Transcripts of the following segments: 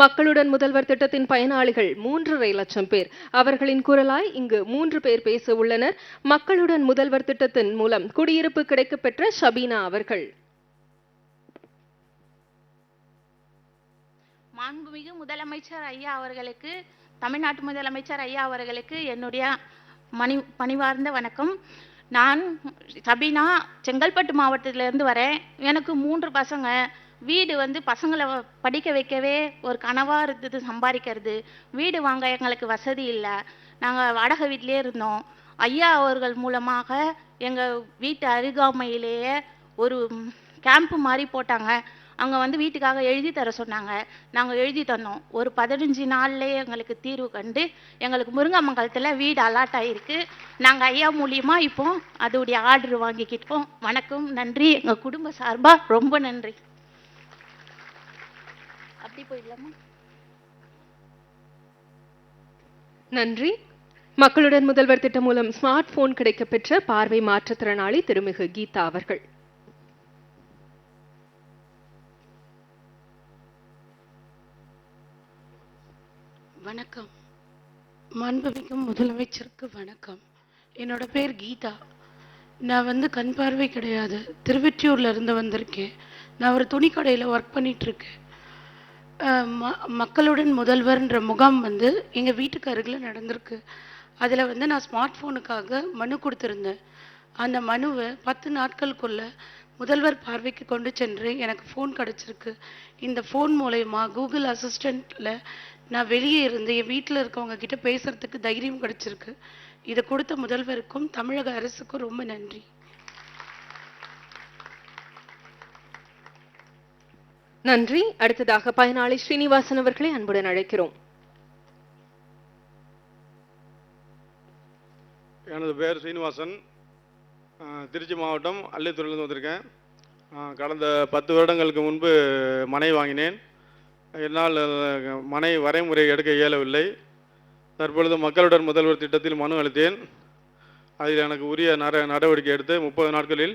மக்களுடன் முதல்வர் திட்டத்தின் பயனாளிகள் மூன்றரை லட்சம் பேர். அவர்களின் குரலாய் இங்கு மூன்று பேர் பேச உள்ளனர். மக்களுடன் முதல்வர் திட்டத்தின் மூலம் குடியிருப்பு கிடைக்கப்பெற்ற ஷபீனா அவர்கள். மாண்புமிகு முதலமைச்சர் ஐயா அவர்களுக்கு தமிழ்நாட்டு முதலமைச்சர் ஐயா அவர்களுக்கு என்னுடைய மணி பணிவார்ந்த வணக்கம். நான் சபீனா செங்கல்பட்டு மாவட்டத்திலேருந்து வரேன். எனக்கு மூன்று பசங்க. வீடு வந்து பசங்களை படிக்க வைக்கவே ஒரு கனவாக இருந்தது சம்பாதிக்கிறது. வீடு வாங்க எங்களுக்கு வசதி இல்லை. நாங்கள் வாடகை வீட்டிலே இருந்தோம். ஐயா அவர்கள் மூலமாக எங்கள் வீட்டு அருகாமையிலேயே ஒரு கேம்ப் மாதிரி போட்டாங்க. அங்கே வந்து வீட்டுக்காக எழுதி தர சொன்னாங்க. நாங்கள் எழுதி தந்தோம். ஒரு பதினஞ்சு நாள்லேயே எங்களுக்கு தீர்வு கண்டு எங்களுக்கு முருங்கமங்கலத்தில் வீடு அலாட் ஆகிருக்கு நாங்கள் ஐயா மூலியமாக இப்போ அதோடைய ஆர்டர் வாங்கிக்கிட்டோம். வணக்கம் நன்றி. எங்கள் குடும்ப சார்பாக ரொம்ப நன்றி. அப்படி போயிடலாமா? நன்றி. மக்களுடன் முதல்வர் திட்டம் மூலம் ஸ்மார்ட் போன் கிடைக்கப்பெற்ற பார்வை மாற்றுத்திறனாளி திருமிகு கீதா அவர்கள். வணக்கம். மாண்புமிகு முதலமைச்சருக்கு வணக்கம். என்னோட பேர் கீதா. நான் வந்து கண் பார்வை கிடையாது. திருவெற்றியூர்ல இருந்து வந்திருக்கேன். நான் ஒரு துணிக்கடையில் ஒர்க் பண்ணிட்டு இருக்கேன் ம- மக்களுடன் முதல்வர்ன்ற முகாம் வந்து எங்கள் வீட்டுக்கு அருகில் நடந்திருக்கு. அதில் வந்து நான் ஸ்மார்ட் ஃபோனுக்காக மனு கொடுத்துருந்தேன். அந்த மனுவை பத்து நாட்களுக்குள்ள முதல்வர் பார்வைக்கு கொண்டு சென்று எனக்கு ஃபோன் கிடச்சிருக்கு. இந்த ஃபோன் மூலயமா கூகுள் அசிஸ்டண்ட்டில் நான் வெளியே இருந்து என் வீட்டில் இருக்கவங்க கிட்ட பேசுறதுக்கு தைரியம் கிடைச்சிருக்கு. இதை கொடுத்த முதல்வருக்கும் தமிழக அரசுக்கும் ரொம்ப நன்றி. நன்றி. அடுத்ததாக பயனாளி ஸ்ரீனிவாசன் அவர்களை அன்புடன் அழைக்கிறோம். எனது பேர் சீனிவாசன் அஹ், திருச்சி மாவட்டம் அள்ளித்துறையிலேருந்து வந்திருக்கேன். கடந்த பத்து வருடங்களுக்கு முன்பு மனை வாங்கினேன். என்னால் மனை வரைமுறை எடுக்க இயலவில்லை. தற்பொழுது மக்களுடன் முதல்வர் திட்டத்தில் மனு அளித்தேன். அதில் எனக்கு உரிய நட நடவடிக்கை எடுத்து முப்பது நாட்களில்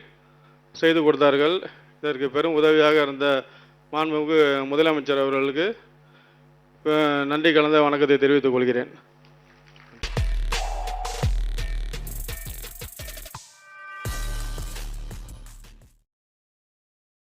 செய்து கொடுத்தார்கள். இதற்கு பெரும் உதவியாக இருந்த மாண்புமிகு முதலமைச்சர் அவர்களுக்கு நன்றி கலந்த வணக்கத்தை தெரிவித்துக் கொள்கிறேன்.